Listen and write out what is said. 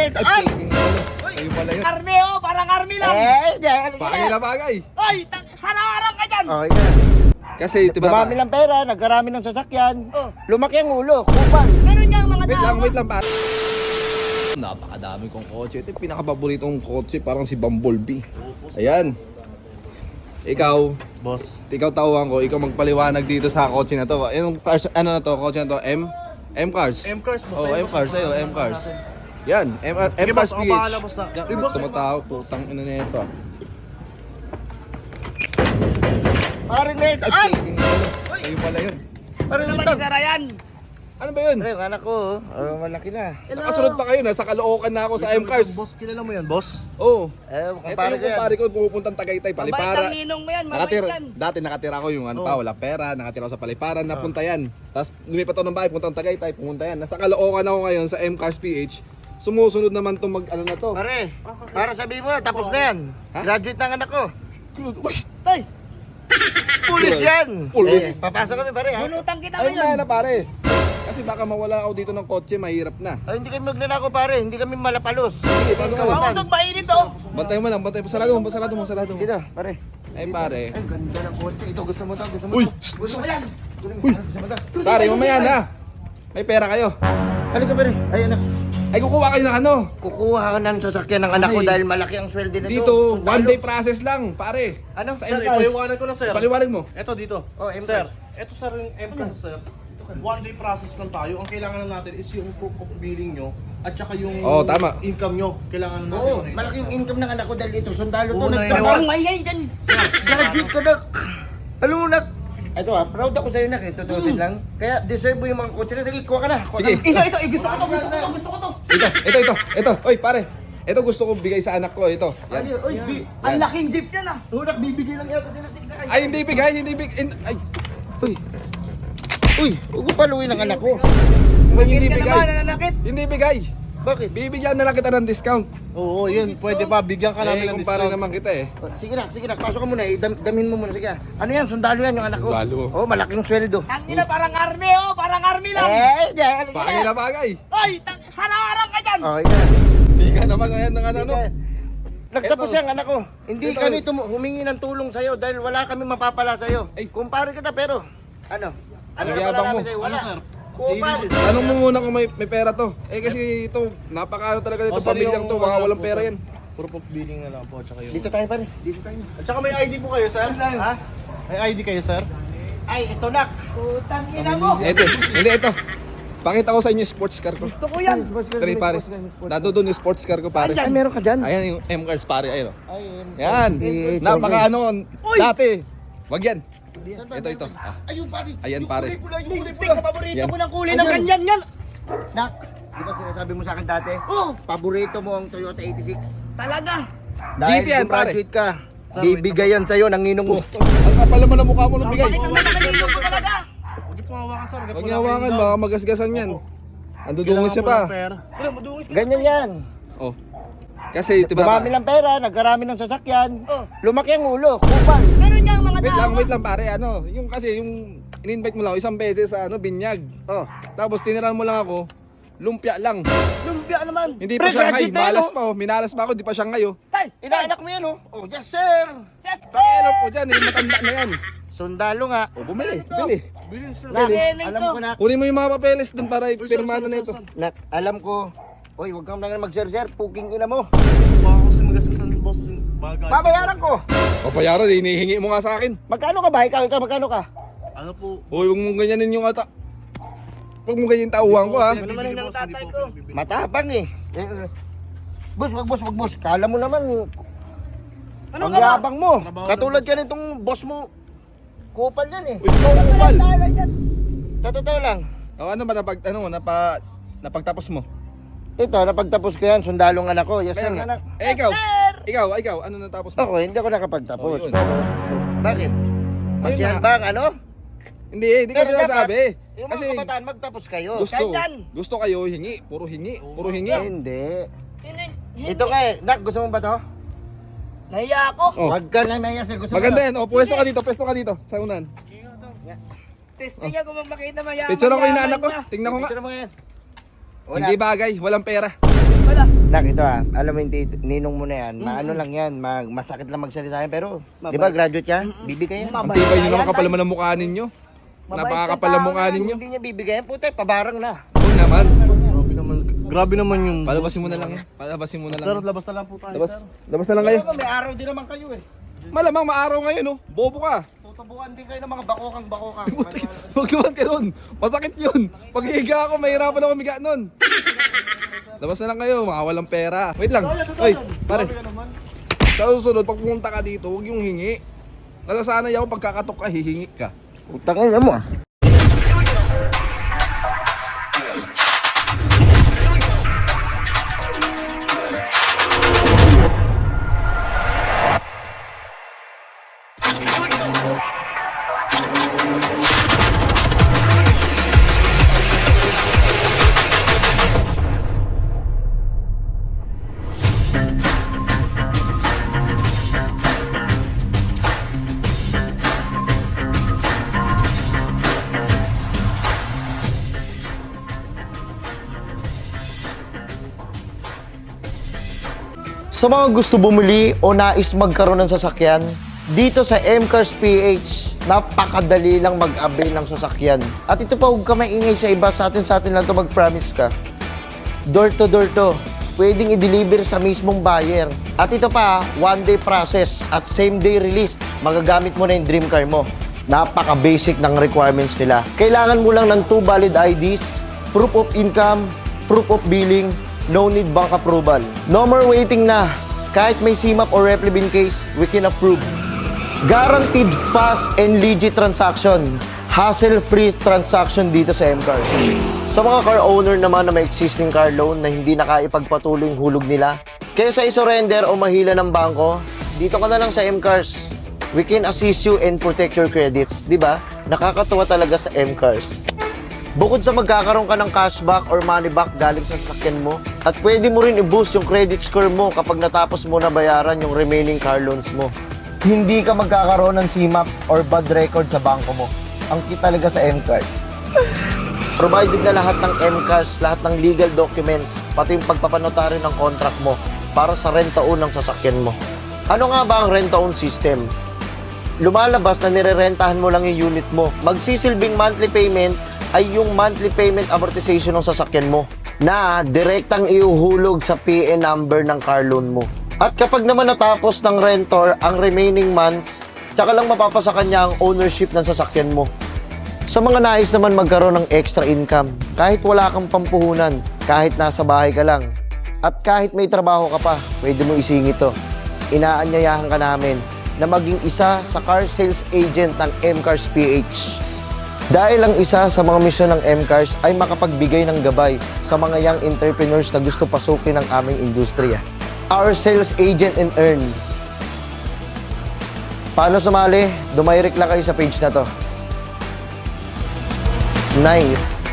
Pare, ay! Kayo pala yun. Army oh, parang army lang. Eh, dahil Bagay na bagay. Ay, harang-harang ka dyan. Oh, yan. Kasi, diba, Dumami ng pera, nagkarami ng sasakyan. Oh. Lumaki ang ulo, kupal. Ganun niya ang mga wait tao. lang, wait lang pare. Napakadami kong kotse. Ito yung pinakapaboritong kotse, parang si Bumblebee. Ayan. Ikaw, Boss. ikaw tawag ko, ikaw magpaliwanag dito sa kotse na to. Yung cars, ano na to, kotse na to, M? M cars? M-Cars, boss. Oh, Ayun, M cars, ayun, M cars. Yan, M, Sige, boss. Ako bahala, boss na. Yan, Uy, boss. Tumatawag, putang ina na ito. Pare, Nels, Ay! ay! Pala yun. Pare, Ano ba ni Sarayan? Ano ba yun? Pare, yung anak ko, oh, malaki na. Nakasunod pa kayo, nasa Caloocan na ako sa M cars. Boss, kilala mo yan, boss? Oo. Eh, Ito kumpare yung ko yan. kumpare ko, pumupuntang Tagaytay, Mabait Palipara. ang ninong mo yan, mabait Nakatira, yan. dati nakatira ko yung ano Oh. pa, wala pera, nakatira ko sa Paliparan, napunta yan. Tapos lumipat ako ng bahay, punta ng Tagaytay, pumunta yan. Nasa Caloocan ako ngayon sa M Cars PH. Sumusunod naman tong mag ano na to. Pare, para sabihin mo, tapos na yan. Ha? Graduate na ang anak ko. Uy, Tay, Pulis yan. Pulis. Eh, papasok kami, pare, ha? bunutan kita Ayun ngayon. na na pare. Kasi baka mawala ako dito ng kotse, mahirap na. Ay, hindi kami magnanako, pare. Hindi kami malapalos. Sige, pasok ka. Mausog, mainit oh. Bantay mo lang, bantay mo. Sarado mo, sarado mo, sarado mo. Dito, pare. Ay pare. Ay, ganda ng kotse. Ito, gusto mo to, gusto mo Uy! to. Gusto mo yan. Uy! Gusto mo to. Pare, mamaya na. May pera kayo. Halika, pare. Ay, anak. Ay kukuha kayo ng ano. Kukuha ka ng sasakyan ng anak ko Ay. dahil malaki ang sweldo nito. Dito, Sundalo. one day process lang, pare. Ano? Sa Sir, M-Cars. ipaliwanag ko na, sir. Paliwanag mo. Ito dito. Oh, M-Cars. Sir, ito sir yung M-Cars, sir. One day process lang tayo. Ang kailangan lang natin is yung proof of billing nyo at saka yung Oo, tama. income nyo. Kailangan natin Oo, yun eh. malaki yung income ng anak ko dahil ito, sundalo to. Oo, Nagtrabaho. Ang maingay dyan. Graduate ka na. Alam mo na. Ito ah, proud ako sa'yo nak. Ito, tutusin lang. Kaya deserve mo yung mga kotse na. Sige, kuha ka na. Kuha Sige. Ito, ito, eh, gusto ko to, gusto ko to, gusto ko to. Ito, ito, ito, ito. Oy, pare. Ito gusto ko bigay sa anak ko, ito. Ay, Yan. oy, bi. Ang laking jeep yan ah. Unak, bibigay lang yata sila sa Ay, hindi bigay, hindi bigay. Ay, Uy. Uy, huwag mo paluin ang anak ko. hindi Ka bigay. naman, nananakit. Hindi bigay. Bakit? Bibigyan na lang kita ng discount. Oo, yun. Pwede pa. Bigyan ka namin Eh, ng kumpara discount. naman kita eh. Sige na, sige na. Pasok ka muna. Idam, damin mo muna. Sige. Ano yan? Sundalo yan yung anak ko. Sundalo. Oh, malaking sweldo. Ang ina, parang army oh, parang army lang. Eh, dahil. Bagay na bagay. Ay, tang- harang-harang ka dyan. Oh, yan. Sika naman ngayon ng ano. no? Sige. Nagtapos Ito. yan, anak ko. Hindi Ito. kami tumu- humingi ng tulong sa'yo dahil wala kami mapapala sa'yo. Ay. Kumpare kita pero, ano? Ano na yabang mo. Wala. Ano, sir? Kupal. Tanong mo muna kung may, may pera to. Eh kasi ito, napakaano talaga Oh, sir, pamilyang yung to, mga walang pera yan. Proof of billing na lang po. At saka yung... Dito tayo pare. Dito tayo. At saka may ID po kayo, sir? Ha? May ID kayo, sir? Ay, ito nak. Putang ina mo. Ito, hindi ito. Pakita ko sa inyo yung sports car ko. Gusto ko yan. Dali pare. Nado doon yung sports car ko pare. Ay, meron ka dyan. Ayan yung M-Cars pare, ayun. oh. Ay, Yan. Eh, Napaka ano, dati. Wag yan. Ito, ito. Ah, Ayun pare. Ayan pare. Muntik sa paborito Yan. ko ng kulay ng ganyan yan. Nak, di ba sinasabi mo sa akin dati? Oh, Paborito mo ang Toyota 86. talaga. Dahil GT yan, pare. graduate ka, bibigayan sa'yo ng ninong mo. Ang kapal naman ang mukha mo nung bigay. Bakit ang matagalino ko talaga? Huwag niyo hawakan, sir. Huwag niya hawakan, baka magasgasan yan. Andudungis siya pa. Pera. Wala, madungis ka. Ganyan yan. Oh. Kasi, diba, Dumami ng pera, nagkarami ng sasakyan. Oh. Lumaki ang ulo, kupal. Mga wait lang, wait lang pare, ano, yung kasi yung in-invite mo lang ako isang beses sa ano, binyag. Oh. Tapos tiniran mo lang ako, lumpia lang. Lumpia naman. Hindi Pre, pa Shanghai, graduate tayo, malas no? pa oh, minalas pa ako, di pa Shanghai oh. Tay, Inaanak mo yan, oh. Oh, yes, sir. yes, Pakailan po dyan, eh, matanda na yan. Sundalo nga. O, bumili, bili. Bilhin, sir. Nak, Galing alam to. ko na. Kunin mo yung mga papeles doon para Uy, sir, pirmahan na sir, nito. sir, sir. Nak, alam ko. Oy, wag kang nang mag-share-share. Puking ina mo. Baka kasi magasgas ng boss. Bagay. Babayaran ko. Papayaran, hinihingi mo nga sa akin. Magkano ka ba? Ikaw, ikaw, magkano ka? Ano po? Uy, huwag mong ganyanin yung ata. Huwag mong ganyan tauhan ko ha. Ano naman yung ng tatay ko? Matapang eh. Eh, eh. Boss, wag boss, wag boss. Kala mo naman, Ano ang ka ba? yabang mo. Trabaho Katulad ka nitong boss mo. Kupal yan eh. Uy, ikaw kupal. Dyan. Totoo lang. O ano ba napag ano napa napagtapos mo? Ito, napagtapos ko yan, sundalong anak ko. Yes, Kaya nga. anak. Eh ikaw! Ikaw, ikaw, ano natapos mo? Ako, hindi ako nakapagtapos. Oh, yun. Bakit? Masiyan nga. ba ang ano? Hindi, hindi ko Pero dapat, sinasabi. Yung Kasi mga kabataan, magtapos kayo. gusto, Ganyan. gusto kayo hingi, puro hingi, puro hingi. Hindi. Hindi- Ito nga eh. Nak, gusto mo ba to? Nahiya ako. Oh. Wag ka na may Gusto mo Maganda yan. O, pwesto ka dito, pwesto ka dito, sa unan. Testing niya kung makita mayaman. Picture ako yaman inaanak ko. Tingnan ko nga. Hindi bagay, walang pera. Nak, ito ah, alam mo ninong mo na yan, maano lang yan, mag, masakit lang magsalita yan, pero, di ba graduate ka? Bibigay yan. Ang tibay nyo naman kapal naman ang mukha ninyo. Napakakapal ang mukha ninyo. Hindi niya bibigay yan, puta, pabarang na. Oo naman. Grabe naman, grabe naman yung... Palabasin mo na lang yan. Palabasin mo na lang. Sir, labas na lang po tayo, Labas, sir. labas na lang kayo. Pero may araw din naman kayo eh. Malamang maaraw ngayon, oh. Bobo ka. Tutubuan din kayo ng mga bakokang bakokang. Huwag naman ka nun. Masakit yun. Pag higa ako, mahirapan ako miga nun. Labas na lang kayo, mga walang pera. Wait lang. Oy, pare. Sa susunod, pag pumunta ka dito, huwag yung hingi. Nasasanay ako pagkakatok ka, hihingi ka. Utangin mo ah. Sa mga gusto bumili o nais magkaroon ng sasakyan, dito sa M-Cars PH, napakadali lang mag-avail ng sasakyan. At ito pa, huwag ka maingay sa iba, sa atin sa atin lang to mag-promise ka. Door to door to. Pwedeng i-deliver sa mismong buyer. At ito pa, one day process at same day release. Magagamit mo na yung dream car mo. Napaka-basic ng requirements nila. Kailangan mo lang ng two valid IDs, proof of income, proof of billing, no need bank approval. No more waiting na. Kahit may CMAP or Replibin case, we can approve. Guaranteed fast and legit transaction. Hassle-free transaction dito sa M-Cars. Sa mga car owner naman na may existing car loan na hindi nakaipagpatuloy yung hulog nila, kaysa i-surrender o mahila ng bangko, dito ka na lang sa M-Cars. We can assist you and protect your credits. Di ba? Nakakatuwa talaga sa M-Cars. Bukod sa magkakaroon ka ng cashback or money back galing sa sasakyan mo, at pwede mo rin i-boost yung credit score mo kapag natapos mo na bayaran yung remaining car loans mo. Hindi ka magkakaroon ng CMAP or bad record sa bangko mo. Ang key talaga sa M-Cars. Provided na lahat ng M-Cars, lahat ng legal documents, pati yung pagpapanotaryo ng contract mo para sa rent-to-own ng sasakyan mo. Ano nga ba ang rent-to-own system? lumalabas na nirerentahan mo lang yung unit mo. Magsisilbing monthly payment ay yung monthly payment amortization ng sasakyan mo na direktang iuhulog sa PN number ng car loan mo. At kapag naman natapos ng rentor ang remaining months, tsaka lang mapapasa kanya ang ownership ng sasakyan mo. Sa mga nais naman magkaroon ng extra income, kahit wala kang pampuhunan, kahit nasa bahay ka lang, at kahit may trabaho ka pa, pwede mo isingit to. Inaanyayahan ka namin na maging isa sa car sales agent ng M-Cars PH. Dahil ang isa sa mga misyon ng M-Cars ay makapagbigay ng gabay sa mga young entrepreneurs na gusto pasukin ng aming industriya. Our sales agent and earn. Paano sumali? Dumirect lang kayo sa page na to. Nice.